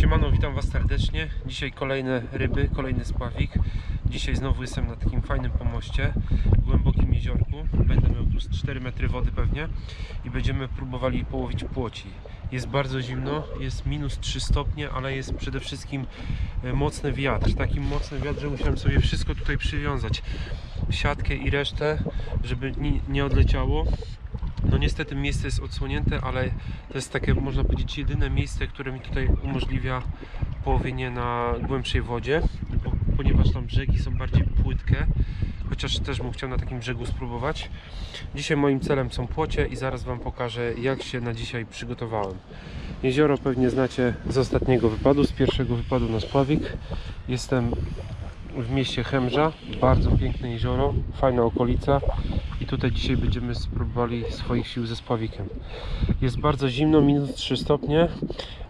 Siemano, witam Was serdecznie. Dzisiaj kolejne ryby, kolejny spławik. Dzisiaj znowu jestem na takim fajnym pomoście, w głębokim jeziorku. Będę miał tu z 4 metry wody pewnie i będziemy próbowali połowić płoci. Jest bardzo zimno, jest minus 3 stopnie, ale jest przede wszystkim e, mocny wiatr. Taki mocny wiatr, że musiałem sobie wszystko tutaj przywiązać. Siatkę i resztę, żeby ni- nie odleciało. No niestety miejsce jest odsłonięte, ale to jest takie, można powiedzieć, jedyne miejsce, które mi tutaj umożliwia połowienie na głębszej wodzie, ponieważ tam brzegi są bardziej płytkie, chociaż też bym chciał na takim brzegu spróbować. Dzisiaj moim celem są płocie i zaraz Wam pokażę, jak się na dzisiaj przygotowałem. Jezioro pewnie znacie z ostatniego wypadu, z pierwszego wypadu na spławik. Jestem w mieście Chemża, bardzo piękne jezioro, fajna okolica i tutaj dzisiaj będziemy spróbowali swoich sił ze spławikiem. Jest bardzo zimno, minus 3 stopnie,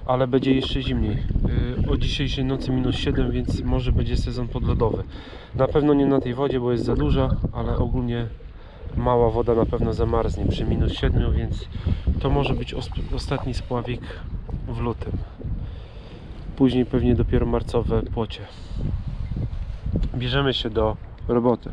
ale będzie jeszcze zimniej. Yy, O dzisiejszej nocy minus 7, więc może będzie sezon podlodowy. Na pewno nie na tej wodzie, bo jest za duża, ale ogólnie mała woda na pewno zamarznie przy minus 7, więc to może być os- ostatni spławik w lutym. Później pewnie dopiero marcowe płocie. Bierzemy się do roboty.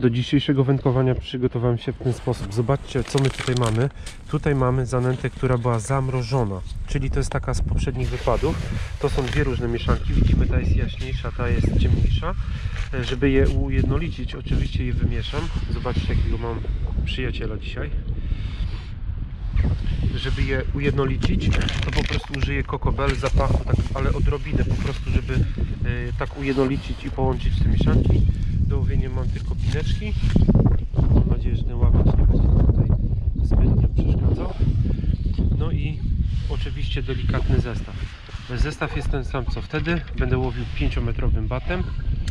Do dzisiejszego wędkowania przygotowałem się w ten sposób. Zobaczcie, co my tutaj mamy. Tutaj mamy zanętę, która była zamrożona, czyli to jest taka z poprzednich wypadów. To są dwie różne mieszanki. Widzimy, ta jest jaśniejsza, ta jest ciemniejsza. E, Żeby je ujednolicić, oczywiście je wymieszam. Zobaczcie, jakiego mam przyjaciela dzisiaj. Żeby je ujednolicić, to po prostu użyję kokobel zapachu, tak, ale odrobinę po prostu, żeby e, tak ujednolicić i połączyć te mieszanki. Do łowienia mam tylko pineczki. Mam nadzieję, że ten łapacz nie będzie tutaj zbytnio przeszkadzał. No i oczywiście delikatny zestaw. Zestaw jest ten sam co wtedy. Będę łowił 5-metrowym batem.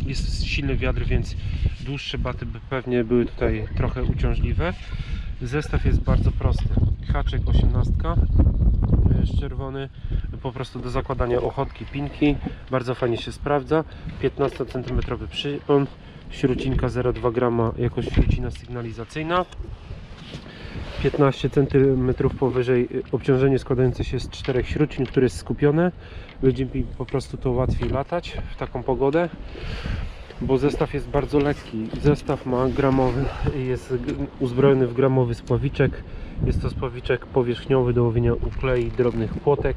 Jest silny wiatr, więc dłuższe baty by pewnie były tutaj trochę uciążliwe. Zestaw jest bardzo prosty. Haczek 18 jest czerwony, po prostu do zakładania ochotki pinki, bardzo fajnie się sprawdza, 15 cm przypon, śrucinka 0,2 grama jako śrucina sygnalizacyjna, 15 cm powyżej y, obciążenie składające się z czterech śrucin, które jest skupione, będzie mi po prostu to łatwiej latać w taką pogodę bo zestaw jest bardzo lekki. Zestaw ma gramowy, jest uzbrojony w gramowy spławiczek. Jest to spławiczek powierzchniowy do łowienia uklei drobnych płotek,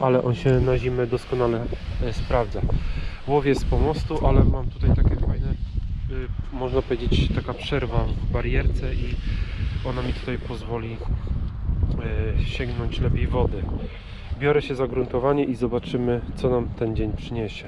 ale on się na zimę doskonale e, sprawdza. Łowię z pomostu, ale mam tutaj takie fajne, y, można powiedzieć, taka przerwa w barierce i ona mi tutaj pozwoli e, sięgnąć lepiej wody. Biorę się za gruntowanie i zobaczymy, co nam ten dzień przyniesie.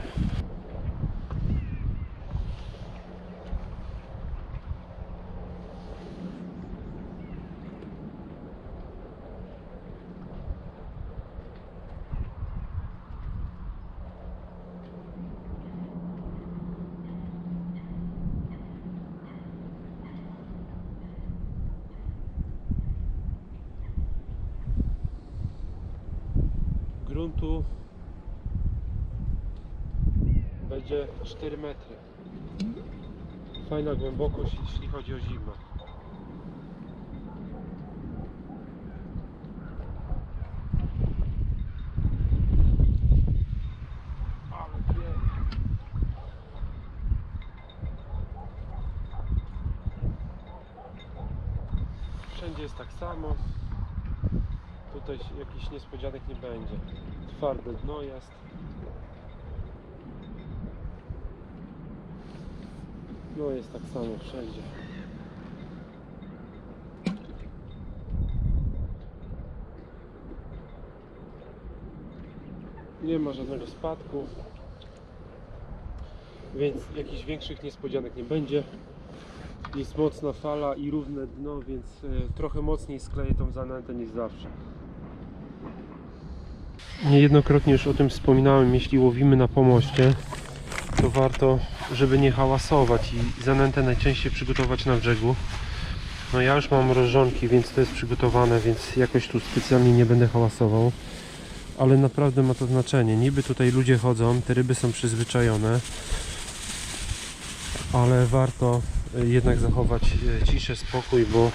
Gruntu będzie 4 metry. Fajna głębokość, jeśli chodzi o zimno. Ale pięknie. Wszędzie jest tak samo. Tutaj jakichś niespodzianek nie będzie. Twarde dno jest. No jest tak samo wszędzie. Nie ma żadnego spadku. Więc jakichś większych niespodzianek nie będzie. Jest mocna fala i równe dno, więc e, trochę mocniej skleję tą zanętę niż zawsze. Niejednokrotnie już o tym wspominałem, jeśli łowimy na pomoście, to warto, żeby nie hałasować i zanętę najczęściej przygotować na brzegu. No ja już mam rozżonki, więc to jest przygotowane, więc jakoś tu specjalnie nie będę hałasował. Ale naprawdę ma to znaczenie. Niby tutaj ludzie chodzą, te ryby są przyzwyczajone, ale warto e, jednak zachować e, ciszę, spokój, bo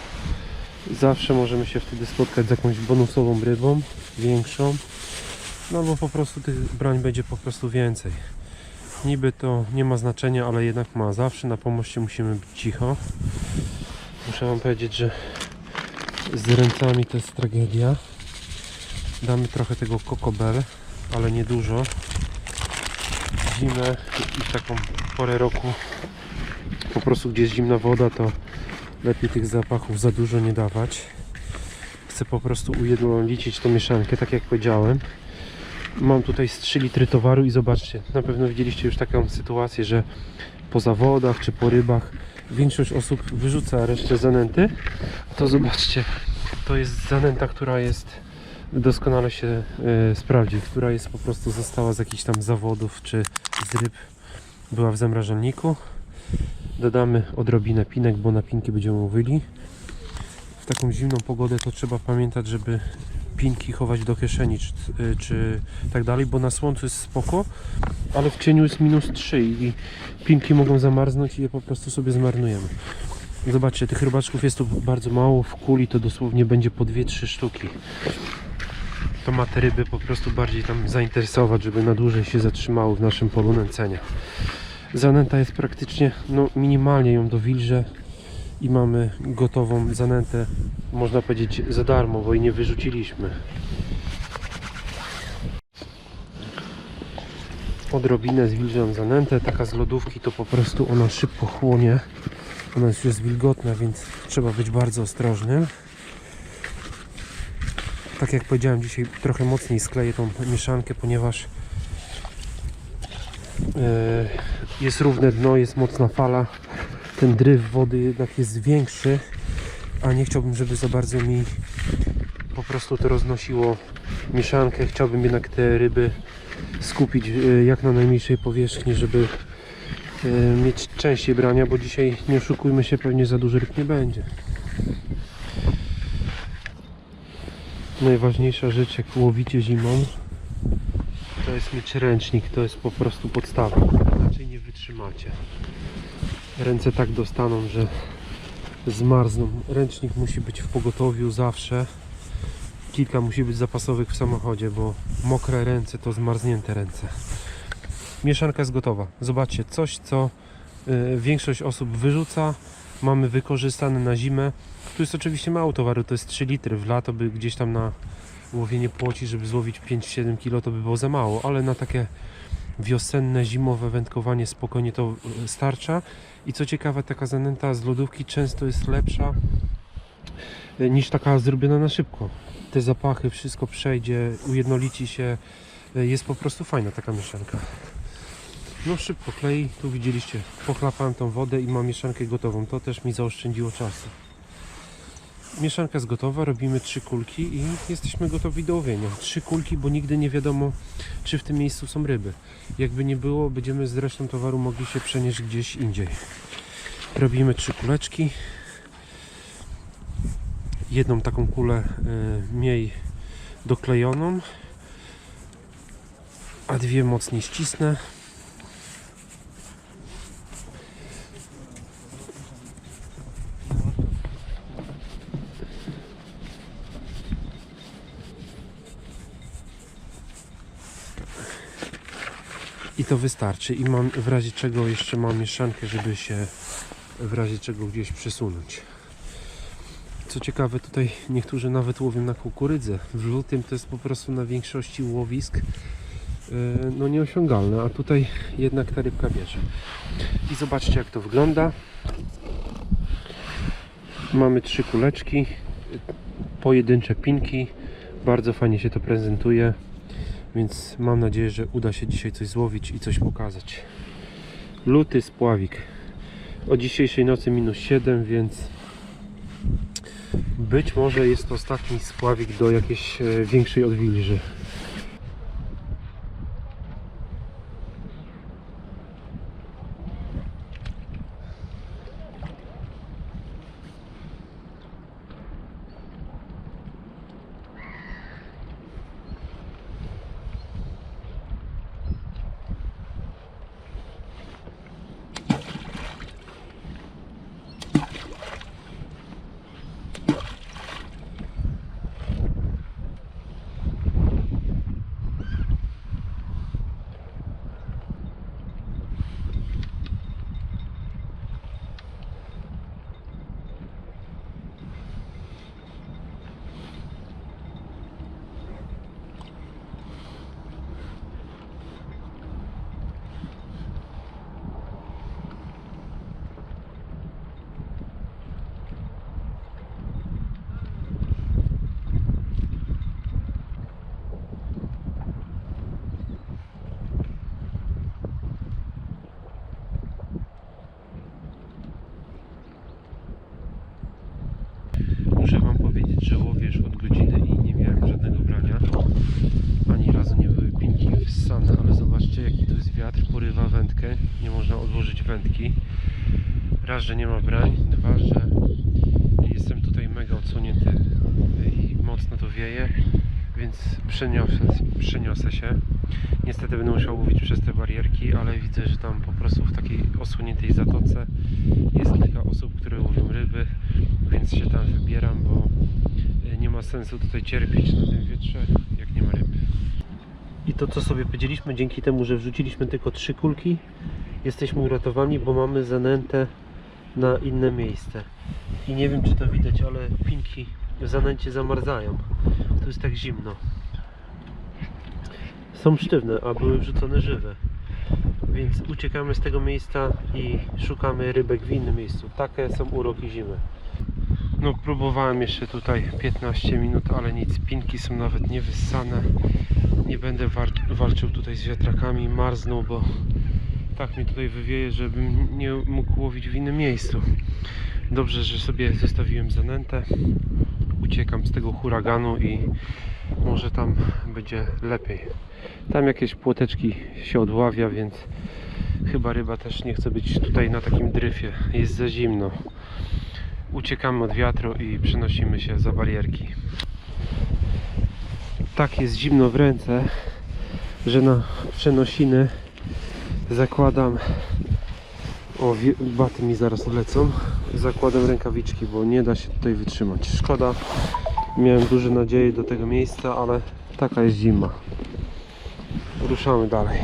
zawsze możemy się wtedy spotkać z jakąś bonusową rybą, większą. No bo po prostu tych brań będzie po prostu więcej. Niby to nie ma znaczenia, ale jednak ma. Zawsze na pomoście musimy być cicho. Muszę wam powiedzieć, że z ręcami to jest tragedia. Damy trochę tego kokobel, ale nie dużo. Zimę i taką porę roku po prostu gdzie jest zimna woda, to lepiej tych zapachów za dużo nie dawać. Chcę po prostu ujednolicić tą mieszankę, tak jak powiedziałem. Mam tutaj z 3 litry towaru i zobaczcie, na pewno widzieliście już taką sytuację, że po zawodach czy po rybach większość osób wyrzuca resztę zanęty. To zobaczcie, to jest zanęta, która jest doskonale się e, sprawdzi, która jest po prostu została z jakichś tam zawodów czy z ryb. Była w zamrażalniku. Dodamy odrobinę pinek, bo na pinki będziemy mówili. W taką zimną pogodę to trzeba pamiętać, żeby pinki chować do kieszeni czy, czy tak dalej, bo na słońcu jest spoko, ale w cieniu jest minus 3 i pinki mogą zamarznąć i je po prostu sobie zmarnujemy. Zobaczcie, tych rybaczków jest tu bardzo mało, w kuli to dosłownie będzie po 2-3 sztuki. To ma te ryby po prostu bardziej tam zainteresować, żeby na dłużej się zatrzymały w naszym polu nęcenia. Zanęta jest praktycznie, no minimalnie ją dowilżę i mamy gotową zanętę, można powiedzieć za darmo, bo jej nie wyrzuciliśmy. Odrobinę zwilżam zanętę, taka z lodówki to po prostu ona szybko chłonie. Ona już jest wilgotna, więc trzeba być bardzo ostrożnym. Tak jak powiedziałem, dzisiaj trochę mocniej skleję tą mieszankę, ponieważ e, jest równe dno, jest mocna fala. Ten dryw wody jednak jest większy, a nie chciałbym, żeby za bardzo mi po prostu to roznosiło mieszankę. Chciałbym jednak te ryby skupić e, jak na najmniejszej powierzchni, żeby e, mieć częściej brania, bo dzisiaj nie oszukujmy się, pewnie za dużo ryb nie będzie. Najważniejsza rzecz jak łowicie zimą to jest mieć ręcznik, to jest po prostu podstawa, inaczej nie wytrzymacie. Ręce tak dostaną, że zmarzną. Ręcznik musi być w pogotowiu zawsze. Kilka musi być zapasowych w samochodzie, bo mokre ręce to zmarznięte ręce. Mieszanka jest gotowa. Zobaczcie, coś co y, większość osób wyrzuca, mamy wykorzystane na zimę. Tu jest oczywiście mało towaru, to jest 3 litry. W lato by gdzieś tam na łowienie płoci, żeby złowić 5-7 kg to by było za mało, ale na takie wiosenne, zimowe wędkowanie spokojnie to y, starcza. I co ciekawe, taka zanęta z lodówki często jest lepsza y, niż taka zrobiona na szybko. Te zapachy, wszystko przejdzie, ujednolici się. Y, Jest po prostu fajna taka mieszanka. No szybko klei, tu widzieliście, pochlapałem tą wodę i mam mieszankę gotową. To też mi zaoszczędziło czasu. Mieszanka jest gotowa, robimy trzy kulki i jesteśmy gotowi do łowienia. Trzy kulki, bo nigdy nie wiadomo, czy w tym miejscu są ryby. Jakby nie było, będziemy z resztą towaru mogli się przenieść gdzieś indziej. Robimy trzy kuleczki. Jedną taką kulę y, mniej doklejoną, a dwie mocniej ścisnę. To wystarczy. I mam w razie czego jeszcze mam mieszankę, żeby się w razie czego gdzieś przesunąć. Co ciekawe, tutaj niektórzy nawet łowią na kukurydzę. W lutym to jest po prostu na większości łowisk e, no nieosiągalne, a tutaj jednak ta rybka bierze. I zobaczcie jak to wygląda. Mamy trzy kuleczki, pojedyncze pinki. Bardzo fajnie się to prezentuje. Więc mam nadzieję, że uda się dzisiaj coś złowić i coś pokazać. Luty spławik. O dzisiejszej nocy minus 7, więc być może jest to ostatni spławik do jakiejś e, większej odwilży. Raz, że nie ma brań, dwa, że jestem tutaj mega odsunięty i mocno to wieje, więc przeniosę, przeniosę się. Niestety będę musiał łowić przez te barierki, ale widzę, że tam po prostu w takiej osłoniętej zatoce jest kilka osób, które łowią ryby, więc się tam wybieram, bo nie ma sensu tutaj cierpieć na tym wietrze, jak nie ma ryb. I to co sobie powiedzieliśmy, dzięki temu, że wrzuciliśmy tylko trzy kulki, jesteśmy uratowani, bo mamy zanętę na inne miejsce. I nie wiem czy to widać, ale pinki w zanęcie zamarzają. Tu jest tak zimno. Są sztywne, a były wrzucone żywe. Więc uciekamy z tego miejsca i szukamy rybek w innym miejscu. Takie są uroki zimy. No próbowałem jeszcze tutaj 15 minut, ale nic. Pinki są nawet nie wyssane. Nie będę walczył tutaj z wiatrakami, marzną, bo tak mnie tutaj wywieje, żebym nie mógł łowić w innym miejscu. Dobrze, że sobie zostawiłem zanętę. Uciekam z tego huraganu i może tam będzie lepiej. Tam jakieś płoteczki się odławia, więc chyba ryba też nie chce być tutaj na takim dryfie. Jest za zimno. Uciekamy od wiatru i przenosimy się za barierki. Tak jest zimno w ręce, że na przenosiny zakładam o, baty mi zaraz lecą. Zakładam rękawiczki, bo nie da się tutaj wytrzymać. Szkoda. Miałem duże nadzieje do tego miejsca, ale taka jest zima. Ruszamy dalej.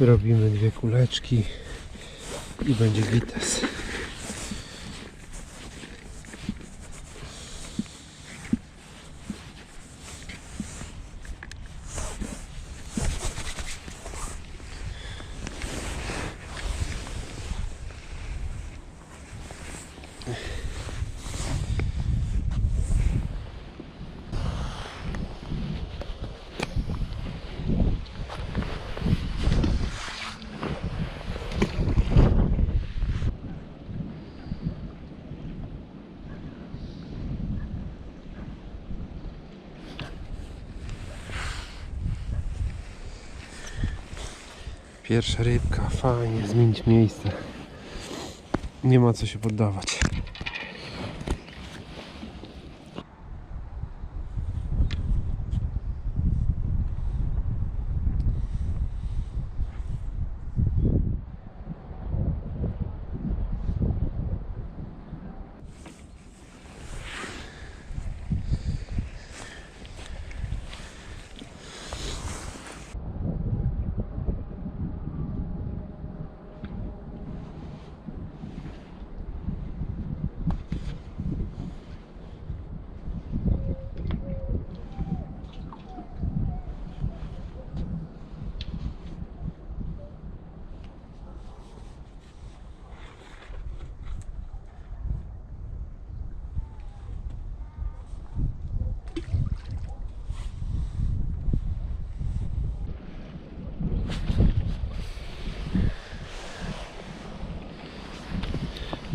Robimy dwie kuleczki i będzie gites. Pierwsza rybka, fajnie, zmienić miejsce. Nie ma co się poddawać.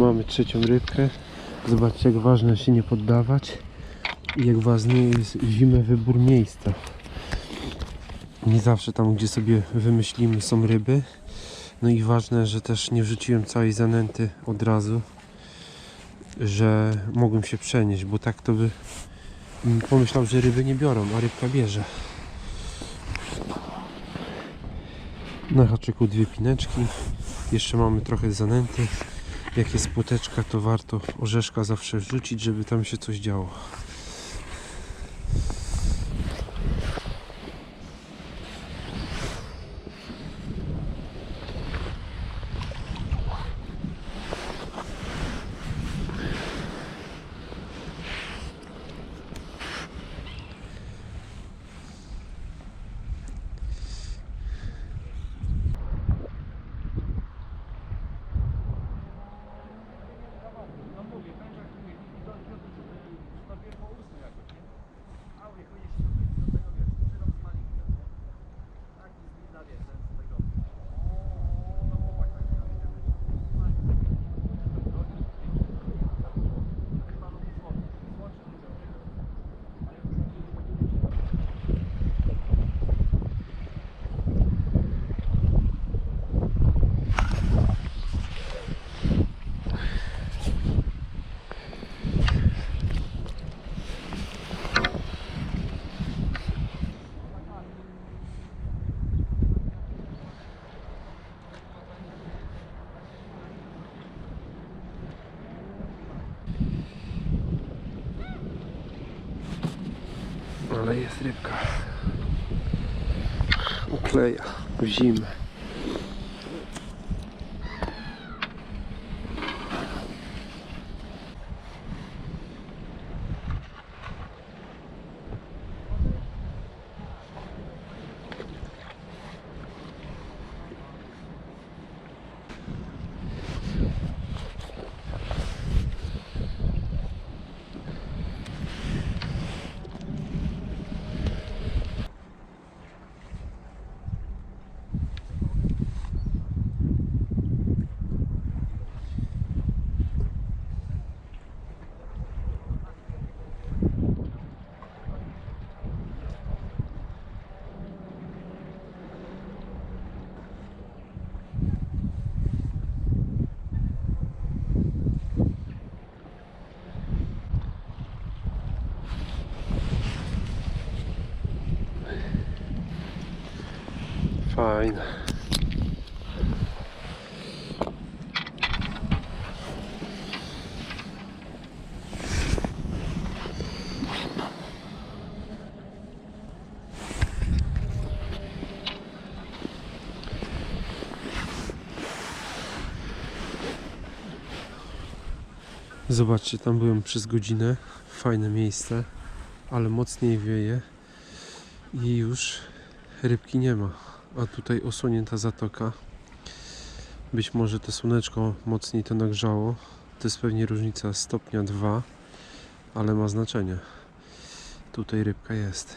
Mamy trzecią rybkę. Zobaczcie jak ważne się nie poddawać i jak ważny jest zimę wybór miejsca. Nie zawsze tam gdzie sobie wymyślimy są ryby. No i ważne, że też nie wrzuciłem całej zanęty od razu, że mogłem się przenieść, bo tak to by pomyślał, że ryby nie biorą, a rybka bierze. Na haczyku dwie pineczki. Jeszcze mamy trochę zanęty. Jak jest płoteczka, to warto orzeszka zawsze wrzucić, żeby tam się coś działo. Ale jest rybka. Ukleja w zimę. Fajne. Zobaczcie, tam byłem przez godzinę. Fajne miejsce, ale mocniej wieje i już rybki nie ma. A tutaj osłonięta zatoka. Być może to słoneczko mocniej to nagrzało. To jest pewnie różnica stopnia 2, ale ma znaczenie. Tutaj rybka jest.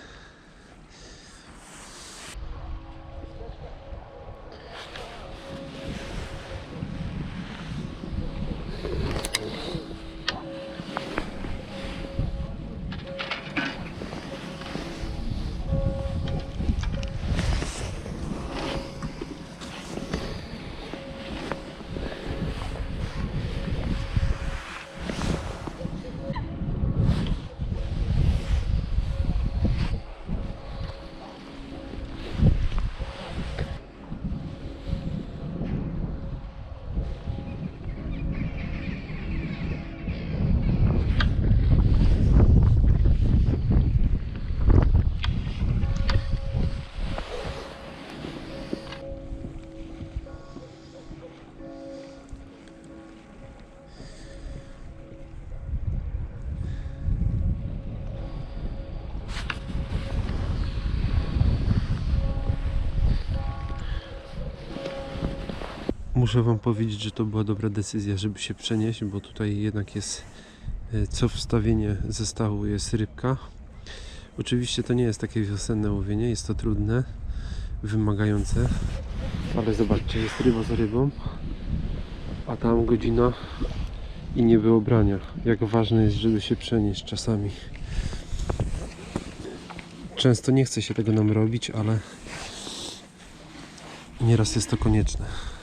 Muszę Wam powiedzieć, że to była dobra decyzja, żeby się przenieść, bo tutaj jednak jest e, co wstawienie zestawu jest rybka. Oczywiście to nie jest takie wiosenne łowienie, jest to trudne, wymagające, ale zobaczcie, jest ryba za rybą, a tam godzina i nie było brania. Jak ważne jest, żeby się przenieść czasami. Często nie chce się tego nam robić, ale nieraz jest to konieczne.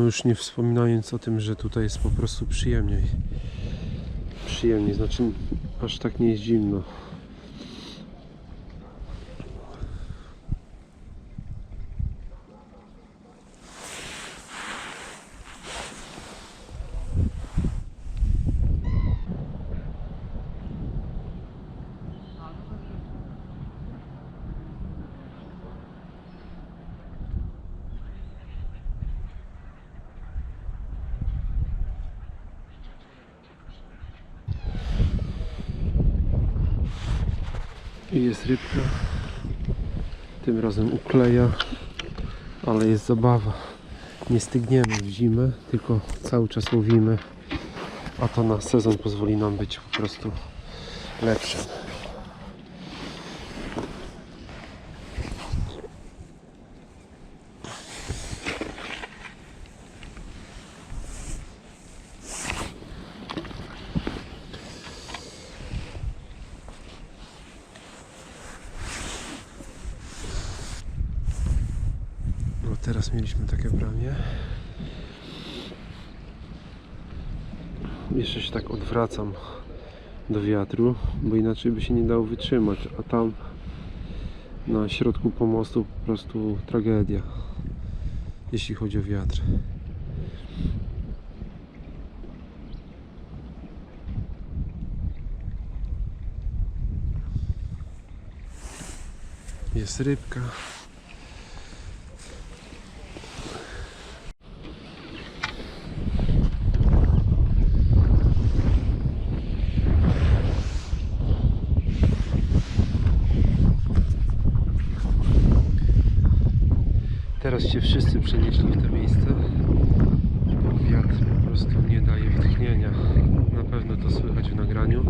No już nie wspominając o tym, że tutaj jest po prostu przyjemniej. Przyjemniej, znaczy aż tak nie jest zimno. Jest rybka. Tym razem ukleja, ale jest zabawa. Nie stygniemy w zimę, tylko cały czas łowimy. A to na sezon pozwoli nam być po prostu lepszym. Teraz mieliśmy takie branie. Jeszcze się tak odwracam do wiatru, bo inaczej by się nie dało wytrzymać, a tam na środku pomostu po prostu tragedia, jeśli chodzi o wiatr. Jest rybka. Teraz się wszyscy przenieśli w to miejsce, bo wiatr po prostu nie daje wtchnienia. Na pewno to słychać w nagraniu.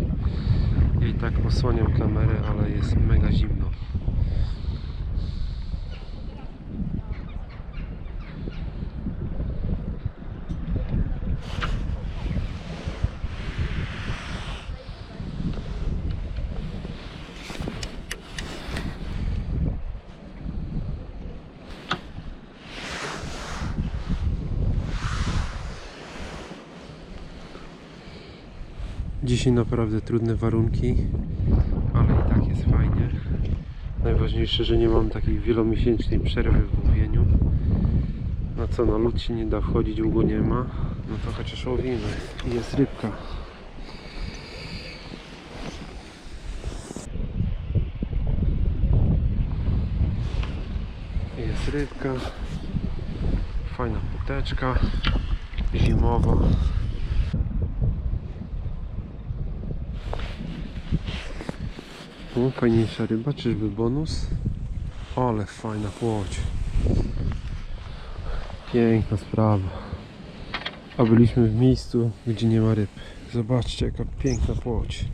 Ja i tak osłaniam kamerę, ale jest mega zimno. Dzisiaj naprawdę trudne warunki, ale i tak jest fajnie. Najważniejsze, że nie mam takiej wielomiesięcznej przerwy w łowieniu. No co, no lód się nie da wchodzić, długo nie ma. No to chociaż łowimy. Jest rybka. Jest rybka. Fajna puteczka. Zimowa. O, fajniejsza ryba, czyżby bonus? Ale fajna płoć. Piękna sprawa. A byliśmy w miejscu, gdzie nie ma ryb. Zobaczcie, jaka piękna płoć.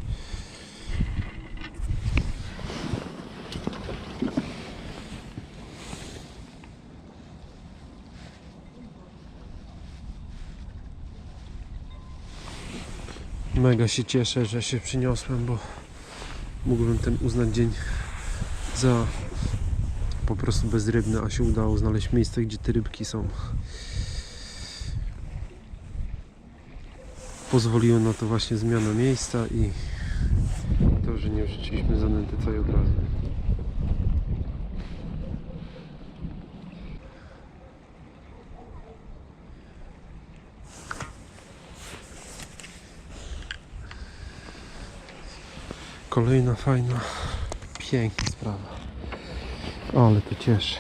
Mega się cieszę, że się przyniosłem, bo mógłbym ten uznać dzień za po prostu bezrybny, a się udało znaleźć miejsce, gdzie te rybki są. Pozwoliło na to właśnie zmiana miejsca i to, że nie wrzuciliśmy zanęty całej od. Kolejna fajna, piękna sprawa. Ale to cieszy.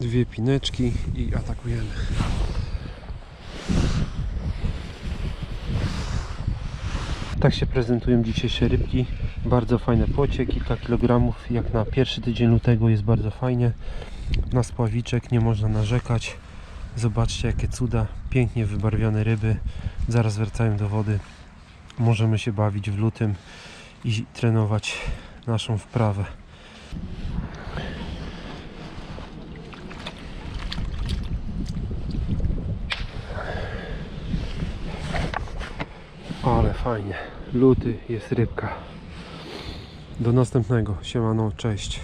Dwie pineczki i atakujemy. Tak się prezentują dzisiejsze rybki. Bardzo fajne płocie, kilka kilogramów. Jak na pierwszy tydzień lutego jest bardzo fajnie. Na spławiczek nie można narzekać. Zobaczcie jakie cuda, pięknie wybarwione ryby. Zaraz wracają do wody. Możemy się bawić w lutym i trenować naszą wprawę. Ale fajnie. Luty jest rybka. Do następnego. Siemano, cześć.